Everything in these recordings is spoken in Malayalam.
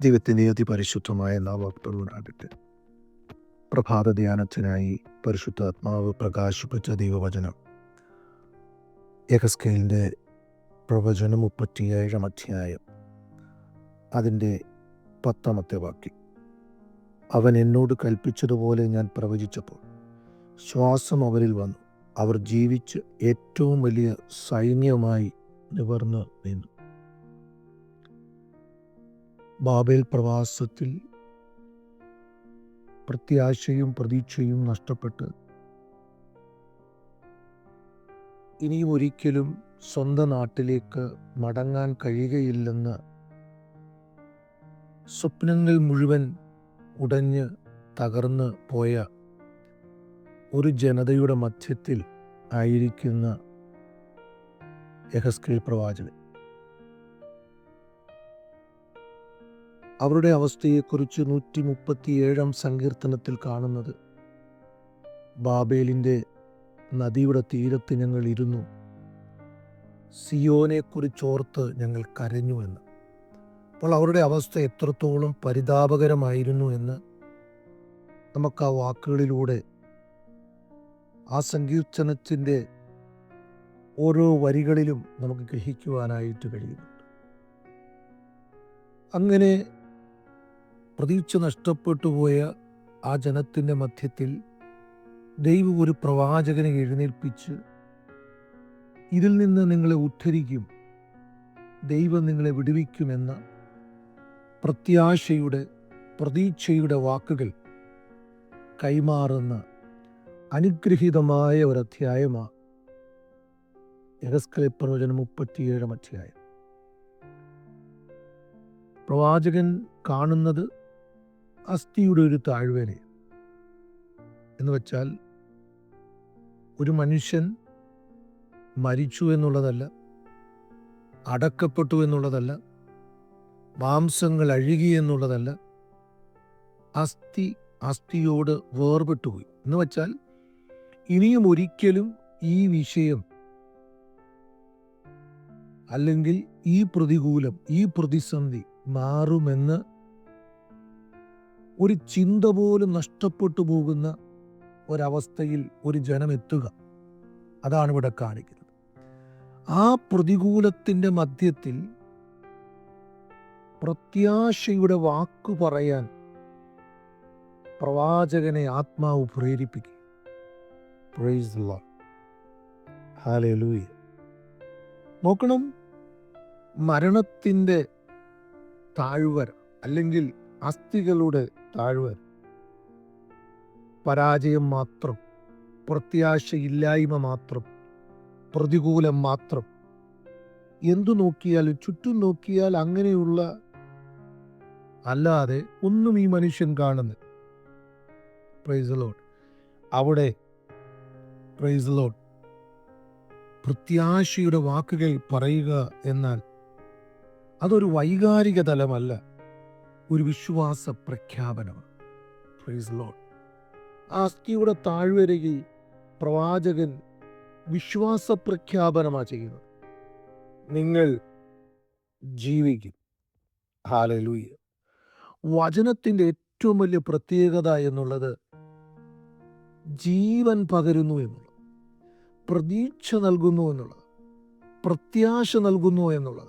ദൈവത്തിന്റെ അതിപരിശുദ്ധമായ നാവാക്കളുണ്ടാകട്ടെ പ്രഭാത ധ്യാനത്തിനായി പരിശുദ്ധ ആത്മാവ് പ്രകാശിപ്പിച്ച ദൈവവചനം. യഹസ്കേലിന്റെ പ്രവചനം മുപ്പത്തിയേഴാം അധ്യായം അതിന്റെ പത്താമത്തെ വാക്യം. അവൻ എന്നോട് കൽപ്പിച്ചതുപോലെ ഞാൻ പ്രവചിച്ചപ്പോൾ ശ്വാസം അവരിൽ വന്നു. അവർ ജീവിച്ച് ഏറ്റവും വലിയ സൈന്യമായി നിവർന്ന് നിന്നു. ബാബേൽ പ്രവാസത്തിൽ പ്രത്യാശയും പ്രതീക്ഷയും നഷ്ടപ്പെട്ട് ഇനിയും ഒരിക്കലും സ്വന്തം നാട്ടിലേക്ക് മടങ്ങാൻ കഴിയുകയില്ലെന്ന് സ്വപ്നങ്ങൾ മുഴുവൻ ഉടഞ്ഞ് തകർന്ന് പോയ ഒരു ജനതയുടെ മധ്യത്തിൽ ആയിരിക്കുന്ന യഹസ്കിൽ പ്രവാചകൻ. അവരുടെ അവസ്ഥയെക്കുറിച്ച് നൂറ്റി മുപ്പത്തിയേഴാം സങ്കീർത്തനത്തിൽ കാണുന്നത്. ബാബേലിന്റെ നദിയുടെ തീരത്ത് ഞങ്ങൾ ഇരുന്നു. സിയോനെക്കുറിച്ചോർത്ത് ഞങ്ങൾ കരഞ്ഞു എന്ന്. അപ്പോൾ അവരുടെ അവസ്ഥ എത്രത്തോളം പരിതാപകരമായിരുന്നു എന്ന് നമുക്ക് ആ വാക്കുകളിലൂടെ ആ സങ്കീർത്തനത്തിന്റെ ഓരോ വരികളിലും നമുക്ക് ഗ്രഹിക്കുവാനായിട്ട് കഴിയുന്നുണ്ട്. അങ്ങനെ പ്രതീക്ഷ നഷ്ടപ്പെട്ടു പോയ ആ ജനത്തിന്റെ മധ്യത്തിൽ ദൈവം ഒരു പ്രവാചകനെ എഴുന്നേൽപ്പിച്ച് ഇതിൽ നിന്ന് നിങ്ങളെ ഉദ്ധരിക്കും ദൈവം നിങ്ങളെ വിടുവിക്കുമെന്ന പ്രത്യാശയുടെ പ്രതീക്ഷയുടെ വാക്കുകൾ കൈമാറുന്ന അനുഗ്രഹീതമായ ഒരു അധ്യായമാണ് യഹസ്കലെ പ്രവചനം മുപ്പത്തിയേഴാം അധ്യായം. പ്രവാചകൻ കാണുന്നത് അസ്ഥിയുടെ ഒരു താഴ്വരയാണ് എന്ന് വെച്ചാൽ ഒരു മനുഷ്യൻ മരിച്ചു എന്നുള്ളതല്ല അടക്കപ്പെട്ടു എന്നുള്ളതല്ല മാംസങ്ങൾ അഴുകി എന്നുള്ളതല്ല അസ്ഥി അസ്ഥിയോട് വേർപെട്ടുപോയി എന്ന് വെച്ചാൽ ഇനിയും ഒരിക്കലും ഈ വിഷയം അല്ലെങ്കിൽ ഈ പ്രതികൂലം ഈ പ്രതിസന്ധി മാറുമെന്ന് ഒരു ചിന്ത പോലും നഷ്ടപ്പെട്ടു പോകുന്ന ഒരവസ്ഥയിൽ ഒരു ജനം എത്തുക. അതാണ് ഇവിടെ കാണിക്കുന്നത്. ആ പ്രതികൂലത്തിന്റെ മധ്യത്തിൽ പ്രത്യാശയുടെ വാക്കു പറയാൻ പ്രവാചകനെ ആത്മാവ് പ്രേരിപ്പിക്കും. നോക്കണം മരണത്തിന്റെ താഴ്വര അല്ലെങ്കിൽ അസ്ഥികളുടെ താഴ്വര. പരാജയം മാത്രം പ്രത്യാശയില്ലായ്മ മാത്രം പ്രതികൂലം മാത്രം. എന്തു നോക്കിയാലും ചുറ്റും നോക്കിയാൽ അങ്ങനെയുള്ള അല്ലാതെ ഒന്നും ഈ മനുഷ്യൻ കാണുന്നില്ല. പ്രൈസ് അവിടെ പ്രൈസ് പ്രത്യാശയുടെ വാക്കുകൾ പറയുക എന്നാൽ അതൊരു വൈകാരിക തലമല്ല. ഒരു വിശ്വാസ പ്രഖ്യാപനമാണ് പ്രൈസ് താഴ്വരയിൽ പ്രവാചകൻ വിശ്വാസ പ്രഖ്യാപനമാണ് ചെയ്യുന്നത്. നിങ്ങൾ ജീവിക്കും. ഹാലലൂയ വചനത്തിന്റെ ഏറ്റവും വലിയ പ്രത്യേകത എന്നുള്ളത് ജീവൻ പകരുന്നു എന്നുള്ളത്. പ്രതീക്ഷ നൽകുന്നു എന്നുള്ളത്. പ്രത്യാശ നൽകുന്നു എന്നുള്ളത്.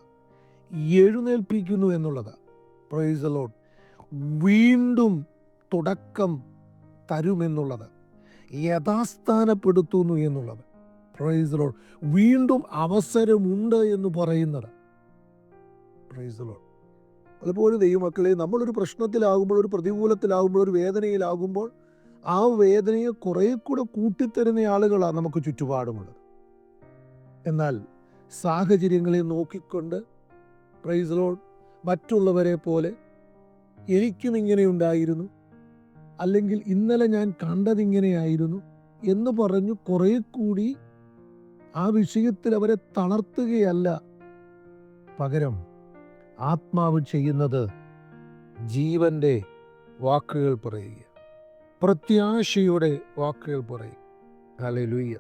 എഴുന്നേൽപ്പിക്കുന്നു എന്നുള്ളത് പ്രൈസ് ലോഡ് വീണ്ടും തുടക്കം തരുമെന്നുള്ളത്. യഥാസ്ഥാനപ്പെടുത്തുന്നു എന്നുള്ളത്. പ്രൈസ് ലോഡ് വീണ്ടും അവസരമുണ്ട് എന്ന് പറയുന്നത്. പ്രൈസ് ലോഡ് അതുപോലെ ദൈവമക്കളെ നമ്മളൊരു പ്രശ്നത്തിലാകുമ്പോൾ ഒരു പ്രതികൂലത്തിലാകുമ്പോൾ ഒരു വേദനയിലാകുമ്പോൾ ആ വേദനയെ കുറെ കൂടെ കൂട്ടിത്തരുന്ന ആളുകളാണ് നമുക്ക് ചുറ്റുപാടുമുള്ളത്. എന്നാൽ സാഹചര്യങ്ങളെ നോക്കിക്കൊണ്ട് പ്രൈസ് ലോഡ് മറ്റുള്ളവരെ പോലെ എനിക്കും ഇങ്ങനെ ഉണ്ടായിരുന്നു. അല്ലെങ്കിൽ ഇന്നലെ ഞാൻ കണ്ടതിങ്ങനെയായിരുന്നു എന്ന് പറഞ്ഞു കുറേ കൂടി ആ വിഷയത്തിൽ അവരെ തളർത്തുകയല്ല. പകരം ആത്മാവ് ചെയ്യുന്നത് ജീവന്റെ വാക്കുകൾ പറയുക. പ്രത്യാശയുടെ വാക്കുകൾ പറയും ഹല്ലേലൂയ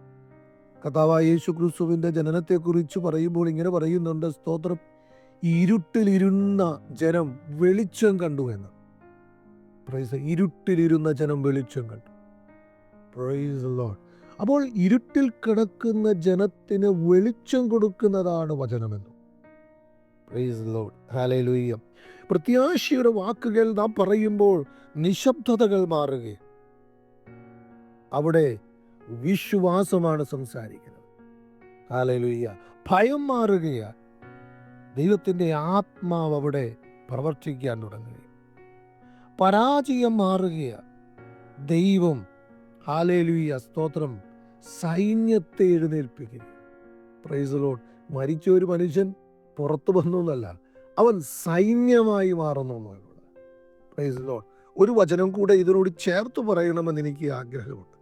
കഥാവായ യേശു ക്രിസ്തുവിന്റെ ജനനത്തെക്കുറിച്ച് പറയുമ്പോൾ ഇങ്ങനെ പറയുന്നുണ്ട് സ്തോത്രം. ഇരുട്ടിലിരുന്ന ജനം വെളിച്ചം കണ്ടു എന്ന്. പ്രൈസ് ഇരുട്ടിലിരുന്ന ജനം വെളിച്ചം കണ്ടു. പ്രൈസ് അപ്പോൾ ഇരുട്ടിൽ കിടക്കുന്ന ജനത്തിന് വെളിച്ചം കൊടുക്കുന്നതാണ് വചനമെന്ന്. പ്രൈസ് ലോഡ് ഹാലയിലൂയ്യം പ്രത്യാശയുടെ വാക്കുകൾ നാം പറയുമ്പോൾ നിശബ്ദതകൾ മാറുകയും അവിടെ വിശ്വാസമാണ് സംസാരിക്കുന്നത്. ഹാലയിലൂയ്യ ഭയം മാറുകയാണ്. ദൈവത്തിന്റെ ആത്മാവ് അവിടെ പ്രവർത്തിക്കാൻ തുടങ്ങി പരാജയം മാറുകയാണ്. ദൈവം ഹാലേലുയ സ്തോത്രം സൈന്യത്തെ എഴുന്നേൽപ്പിക്കുക പ്രൈസലോൺ മരിച്ച ഒരു മനുഷ്യൻ പുറത്തു വന്നു എന്നല്ല അവൻ സൈന്യമായി മാറുന്നു എന്നുള്ളത്. പ്രൈസലോൺ ഒരു വചനം കൂടെ ഇതിനോട് ചേർത്ത് പറയണമെന്ന് എനിക്ക് ആഗ്രഹമുണ്ട്.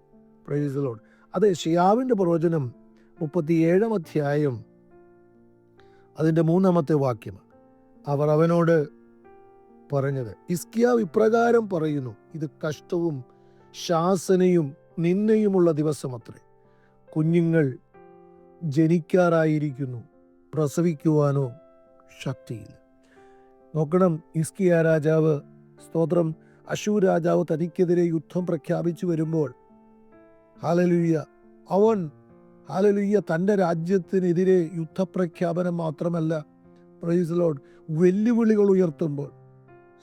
പ്രൈസലോൺ അതെ ഷിയാവിന്റെ പ്രവചനം മുപ്പത്തിയേഴാം അധ്യായം അതിന്റെ മൂന്നാമത്തെ വാക്യം. അവർ അവനോട് പറഞ്ഞത് ഇസ്കിയാവ് ഇപ്രകാരം പറയുന്നു ഇത് കഷ്ടവും ശാസനയും നിന്നയുമുള്ള ദിവസമത്രേ. കുഞ്ഞുങ്ങൾ ജനിക്കാറായിരിക്കുന്നു പ്രസവിക്കുവാനോ ശക്തിയില്ല. നോക്കണം ഇസ്കിയ രാജാവ് സ്തോത്രം അശൂർ രാജാവ് തനിക്കെതിരെ യുദ്ധം പ്രഖ്യാപിച്ചു വരുമ്പോൾ ഹാലലുയ്യ അവൻ ഹാലലുയ്യ തന്റെ രാജ്യത്തിനെതിരെ യുദ്ധപ്രഖ്യാപനം മാത്രമല്ല പ്രൈസ് ലോഡ് വെല്ലുവിളികൾ ഉയർത്തുമ്പോൾ.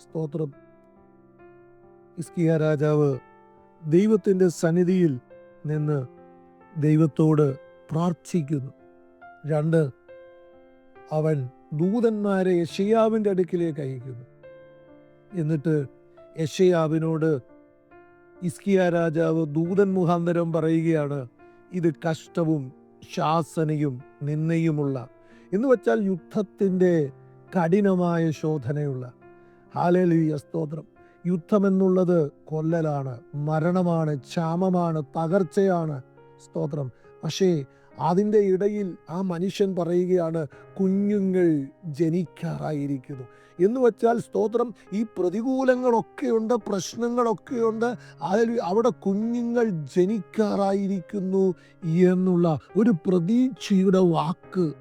സ്തോത്രം. ഇസ്കിയ രാജാവ് ദൈവത്തിന്റെ സന്നിധിയിൽ നിന്ന് ദൈവത്തോട് പ്രാർത്ഥിക്കുന്നു. രണ്ട് അവൻ ദൂതന്മാരെ യഷയാവിന്റെ അടുക്കിലേക്ക് അയക്കുന്നു. എന്നിട്ട് യഷയാവിനോട് ഇസ്കിയ രാജാവ് ദൂതൻ മുഖാന്തരം പറയുകയാണ് ഇത് കഷ്ടവും ശാസനയും നിന്നയുമുള്ള എന്ന് വെച്ചാൽ യുദ്ധത്തിന്റെ കഠിനമായ ശോധനയുള്ള. ഹാലലുയ സ്തോത്രം. യുദ്ധമെന്നുള്ളത് കൊല്ലലാണ് മരണമാണ് ക്ഷാമമാണ് തകർച്ചയാണ് സ്തോത്രം. പക്ഷേ അതിന്റെ ഇടയിൽ ആ മനുഷ്യൻ പറയുകയാണ് കുഞ്ഞുങ്ങൾ ജനിക്കാറായിരിക്കുന്നു. എന്ന് വെച്ചാൽ സ്തോത്രം ഈ പ്രതികൂലങ്ങളൊക്കെയുണ്ട് പ്രശ്നങ്ങളൊക്കെയുണ്ട് അതിൽ അവിടെ കുഞ്ഞുങ്ങൾ ജനിക്കാറായിരിക്കുന്നു എന്നുള്ള ഒരു പ്രതീക്ഷയുടെ വാക്ക്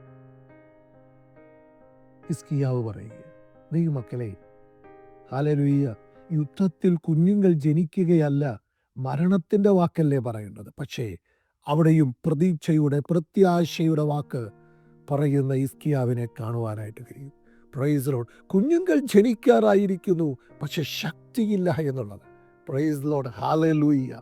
ഇസ്കിയാവ് പറയുക നീ മക്കളെ ഹാലലുയ്യ യുദ്ധത്തിൽ കുഞ്ഞുങ്ങൾ ജനിക്കുകയല്ല മരണത്തിന്റെ വാക്കല്ലേ പറയേണ്ടത്? പക്ഷേ അവിടെയും പ്രതീക്ഷയുടെ പ്രത്യാശയുടെ വാക്ക് പറയുന്ന ഇസ്കിയാവിനെ കാണുവാനായിട്ട് കഴിയും. പ്രൈസ് ലോഡ് കുഞ്ഞുങ്ങൾ ജനിക്കാറായിരിക്കുന്നു പക്ഷെ ശക്തിയില്ല എന്നുള്ളത്. പ്രൈസ് ലോഡ് ഹാലലൂയ്യ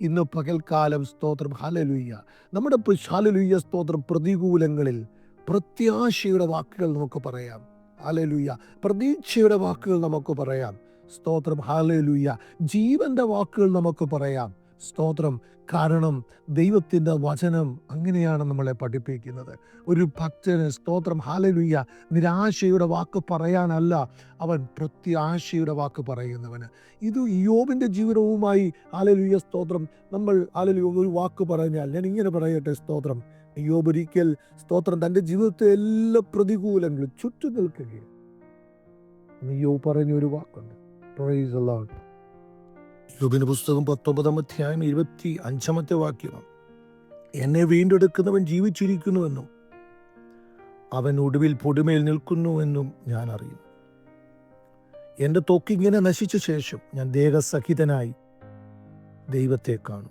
ഇന്ന് പകൽക്കാലം സ്തോത്രം. ഹാലലൂയ്യ നമ്മുടെ ഹാലലൂയ്യ സ്തോത്രം പ്രതികൂലങ്ങളിൽ പ്രത്യാശയുടെ വാക്കുകൾ നമുക്ക് പറയാം. ഹാലലൂയ്യ പ്രതീക്ഷയുടെ വാക്കുകൾ നമുക്ക് പറയാം. സ്തോത്രം. ഹാലലൂയ്യ ജീവന്റെ വാക്കുകൾ നമുക്ക് പറയാം. സ്തോത്രം കാരണം ദൈവത്തിന്റെ വചനം അങ്ങനെയാണ് നമ്മളെ പഠിപ്പിക്കുന്നത്. ഒരു ഭക്തന് സ്തോത്രം ഹാലലുയ്യ നിരാശയുടെ വാക്ക് പറയാനല്ല അവൻ പ്രത്യാശയുടെ വാക്ക് പറയുന്നവന്. ഇത് യോബിന്റെ ജീവിതവുമായി ഹാലലുയ്യ സ്തോത്രം. നമ്മൾ ഹാലലു ഒരു വാക്ക് പറഞ്ഞാൽ ഞാൻ ഇങ്ങനെ പറയട്ടെ സ്തോത്രം. യോബ് ഒരിക്കൽ സ്തോത്രം തന്റെ ജീവിതത്തെ എല്ലാ പ്രതികൂലങ്ങളും ചുറ്റു നിൽക്കുകയും യോബ് പറഞ്ഞ ഒരു വാക്കുണ്ട് പ്രൈസ് അല്ലാഹ് യോബിന്റെ പുസ്തകം പത്തൊമ്പതാം അധ്യായം ഇരുപത്തി അഞ്ചാമത്തെ വാക്യമാണ് എന്നെ വീണ്ടെടുക്കുന്നവൻ ജീവിച്ചിരിക്കുന്നുവെന്നും അവൻ ഒടുവിൽ പൊടിമേൽ നിൽക്കുന്നുവെന്നും ഞാൻ അറിയുന്നു. എന്റെ തൊക്കിങ്ങനെ നശിച്ച ശേഷം ഞാൻ ദേഹസഹിതനായി ദൈവത്തെ കാണും.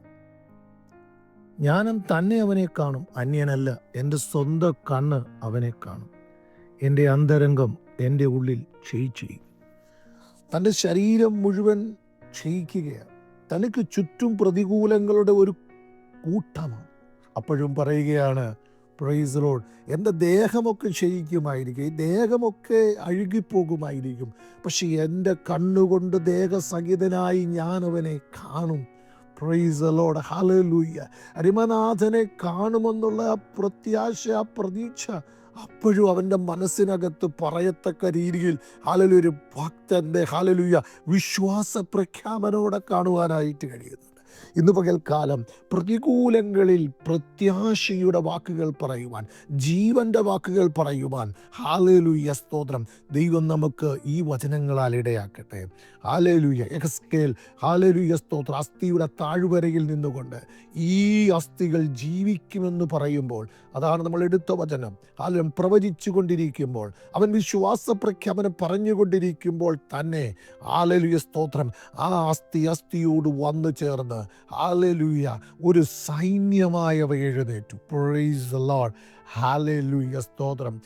ഞാനും തന്നെ അവനെ കാണും അന്യനല്ല എന്റെ സ്വന്തം കണ്ണ് അവനെ കാണും. എന്റെ അന്തരംഗം എന്റെ ഉള്ളിൽ ക്ഷയിച്ചിരിക്കും. തന്റെ ശരീരം മുഴുവൻ ക്ഷയിക്കുകയാണ്. തനിക്ക് ചുറ്റും പ്രതികൂലങ്ങളുടെ ഒരു കൂട്ടമാണ്. അപ്പോഴും പറയുകയാണ് പ്രൈസ് ലോഡ് എന്റെ ദേഹമൊക്കെ ക്ഷയിക്കുമായിരിക്കും. ഈ ദേഹമൊക്കെ അഴുകിപ്പോകുമായിരിക്കും. പക്ഷെ എന്റെ കണ്ണുകൊണ്ട് ദേഹസഹിതനായി ഞാൻ അവനെ കാണും പ്രൈസ് ലോഡ് ഹലലൂയ്യ അരിമനാഥനെ കാണുമെന്നുള്ള ആ പ്രത്യാശ ആ പ്രതീക്ഷ അപ്പോഴും അവന്റെ മനസ്സിനകത്ത് പറയത്തക്ക രീതിയിൽ ഹാലലൊരു ഭക്തന്റെ ഹാലലുയ വിശ്വാസ പ്രഖ്യാപനോടെ കാണുവാനായിട്ട് കഴിയുന്നുണ്ട് ഇന്ന് പകൽക്കാലം പ്രതികൂലങ്ങളിൽ പ്രത്യാശയുടെ വാക്കുകൾ പറയുവാൻ ജീവന്റെ വാക്കുകൾ പറയുവാൻ. ഹാലേലുയ്യ സ്തോത്രം. ദൈവം നമുക്ക് ഈ വചനങ്ങളാൽ ഇടയാക്കട്ടെ. ഹാലേലുയ്യ എക്സ്കേൽ ഹാലേലുയ്യ സ്തോത്രം. അസ്ഥിയുടെ താഴ്വരയിൽ നിന്നുകൊണ്ട് ഈ അസ്ഥികൾ ജീവിക്കുമെന്ന് പറയുമ്പോൾ അതാണ് നമ്മൾ എടുത്ത വചനം. ഹാലം പ്രവചിച്ചു കൊണ്ടിരിക്കുമ്പോൾ അവൻ വിശ്വാസ പ്രഖ്യാപനം പറഞ്ഞുകൊണ്ടിരിക്കുമ്പോൾ തന്നെ ഹാലലുയ സ്തോത്രം. ആ അസ്ഥി അസ്ഥിയോട് വന്നു ചേർന്ന് ഹാലലുയ ഒരു സൈന്യമായവ എഴുന്നേറ്റു. പ്രൈസ് ദ ലോഡ് ഹാലലുയ സ്തോത്രം.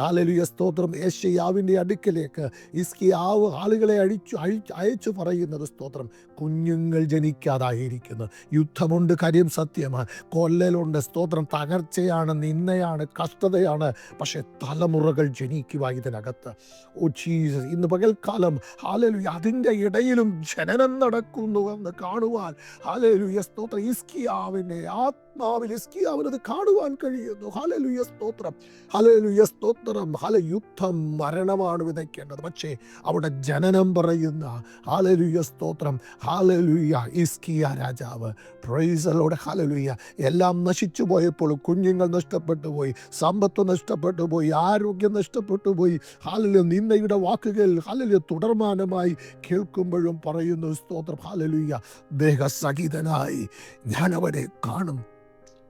ഹാലലുയ സ്തോത്രം. യേശയാവിന്റെ അടുക്കലേക്ക് ഇസ്കിയാവ് ആളുകളെ അഴിച്ചു അയച്ചു പറയുന്നത് സ്തോത്രം. കുഞ്ഞുങ്ങൾ ജനിക്കാതായിരിക്കുന്നു. യുദ്ധമുണ്ട് കാര്യം സത്യമാണ്. കൊല്ലലുണ്ട് സ്തോത്രം. തകർച്ചയാണ് നിന്നയാണ് കഷ്ടതയാണ്. പക്ഷേ തലമുറകൾ ജനിക്കുക ഇതിനകത്ത്. ഓ ജീസസ് ഇന്ന് പകൽക്കാലം ഹാലലുയ അതിന്റെ ഇടയിലും ജനനം നടക്കുന്നു എന്ന് കാണുവാൻ ഹാലലുയ സ്തോത്രം. ഇസ്കിയാവിന്റെ ആത്മാവിൽ ഇസ്കിയാവിന് അവനത് കാണുവാൻ കഴിയുന്നു. ഹലലുയ സ്തോത്രം. ഹലലുയ സ്തോത്രം. ഹല യുദ്ധം മരണമാണ് വിതയ്ക്കേണ്ടത്. പക്ഷേ അവിടെ ജനനം പറയുന്ന ഹാലലുയ സ്തോത്രം. ഹാലലുയ ഇസ്കിയ രാജാവ്. പ്രൈസലോടെ ഹാലലുയ എല്ലാം നശിച്ചു പോയപ്പോൾ കുഞ്ഞുങ്ങൾ നഷ്ടപ്പെട്ടു പോയി. സമ്പത്ത് നഷ്ടപ്പെട്ടു പോയി. ആരോഗ്യം നഷ്ടപ്പെട്ടു പോയി. ഹാലലു നിന്നയുടെ വാക്കുകൾ ഹാലലു തുടർമാനമായി കേൾക്കുമ്പോഴും പറയുന്നു സ്തോത്രം. ഹാലലുയ ദേഹസഹിതനായി. ഞാൻ അവനെ കാണും.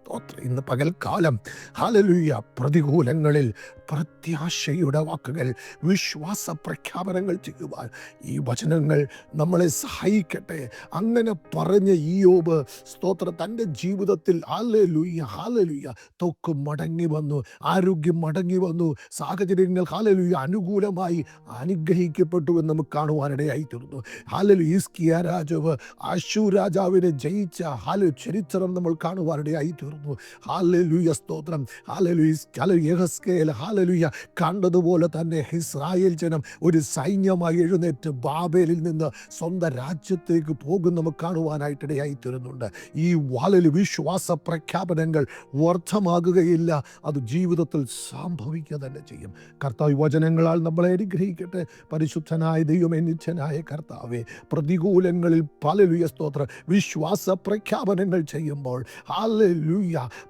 സ്തോത്രം. ഇന്ന് പകൽക്കാലം. ഹാലലുയ്യ പ്രതികൂലങ്ങളിൽ പ്രത്യാശയുടെ വാക്കുകൾ വിശ്വാസ പ്രഖ്യാപനങ്ങൾ ചെയ്യുവാൻ ഈ വചനങ്ങൾ നമ്മളെ സഹായിക്കട്ടെ. അങ്ങനെ പറഞ്ഞ ഈയോബ് സ്തോത്ര തന്റെ ജീവിതത്തിൽ ഹാല ലുയ്യ ഹാല ലുയ്യ തൊക്ക് മടങ്ങി വന്നു ആരോഗ്യം മടങ്ങി വന്നു സാഹചര്യങ്ങൾ ഹാലലുയ്യ അനുകൂലമായി അനുഗ്രഹിക്കപ്പെട്ടു എന്ന് നമുക്ക് കാണുവാനിടയായി തീർന്നു ഹാലലു ഈസ്കിയ രാജാവ് അശു രാജാവിനെ ജയിച്ച ഹാലു ചരിത്രം നമ്മൾ കാണുവാനിടയായി തീർന്നു ഹാലലുയ സ്തോത്രം ഹാലലു ഹാലു യഹസ്കേൽ ഹാലലുയ കണ്ടതുപോലെ തന്നെ ഇസ്രായേൽ ജനം ഒരു സൈന്യമായി എഴുന്നേറ്റ് ബാബേലിൽ നിന്ന് സ്വന്തം രാജ്യത്തേക്ക് പോകും നമുക്ക് കാണുവാനായിട്ടിടയായി തീരുന്നുണ്ട്. ഈ വാലല് വിശ്വാസ പ്രഖ്യാപനങ്ങൾ വ്യർത്ഥമാകുകയില്ല അത് ജീവിതത്തിൽ സംഭവിക്കുക തന്നെ ചെയ്യും. കർത്താവ് വചനങ്ങളാൽ നമ്മളെ അനുഗ്രഹിക്കട്ടെ. പരിശുദ്ധനായ ദൈവം നിത്യനായ കർത്താവെ പ്രതികൂലങ്ങളിൽ പലലുയ സ്തോത്ര. വിശ്വാസ പ്രഖ്യാപനങ്ങൾ ചെയ്യുമ്പോൾ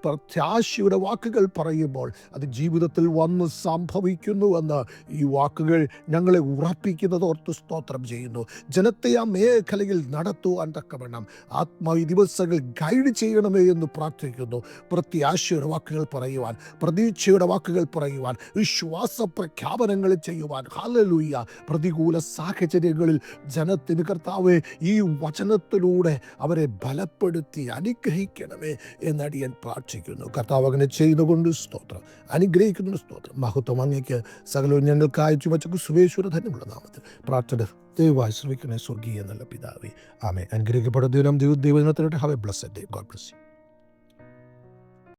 പ്രത്യാശയുടെ വാക്കുകൾ പറയുമ്പോൾ അത് ജീവിതത്തിൽ വന്ന് സംഭവിക്കുന്നുവെന്ന് ഈ വാക്കുകൾ ഞങ്ങളെ ഉറപ്പിക്കുന്നത് ഓർത്ത് സ്തോത്രം ചെയ്യുന്നു. ജനത്തെ ആ മേഖലയിൽ നടത്തുവാൻ തക്കവണ്ണം ആത്മാവി ദിവസങ്ങൾ ഗൈഡ് ചെയ്യണമേ എന്ന് പ്രാർത്ഥിക്കുന്നു. പ്രത്യാശയുടെ വാക്കുകൾ പറയുവാൻ പ്രതീക്ഷയുടെ വാക്കുകൾ പറയുവാൻ വിശ്വാസ പ്രഖ്യാപനങ്ങൾ ചെയ്യുവാൻ. ഹാലലൂയ്യ പ്രതികൂല സാഹചര്യങ്ങളിൽ ജനത്തിന് കർത്താവ് ഈ വചനത്തിലൂടെ അവരെ ബലപ്പെടുത്തി അനുഗ്രഹിക്കണമേ എന്നടിയൻ പ്രാർത്ഥിക്കുന്നു. കർത്താവ് അങ്ങനെ ചെയ്തുകൊണ്ട് സ്തോത്രം. അനുഗ്രഹിക്കുന്നു സ്തോത്രം. മഹത്വം അങ്ങേക്ക് സകലവും ഞങ്ങൾക്കായി ചുമച്ചക്ക് സുവേശ്വര ധന്യമുള്ള നാമത്തിൽ പ്രാർത്ഥന ദയവായി ശ്രമിക്കണേ സ്വർഗീയ നല്ല പിതാവേ. ആമേ അനുഗ്രഹിക്കപ്പെടുന്ന ദൈവം ദൈവ ദൈവദിനത്തിനായിട്ട് have a day God bless you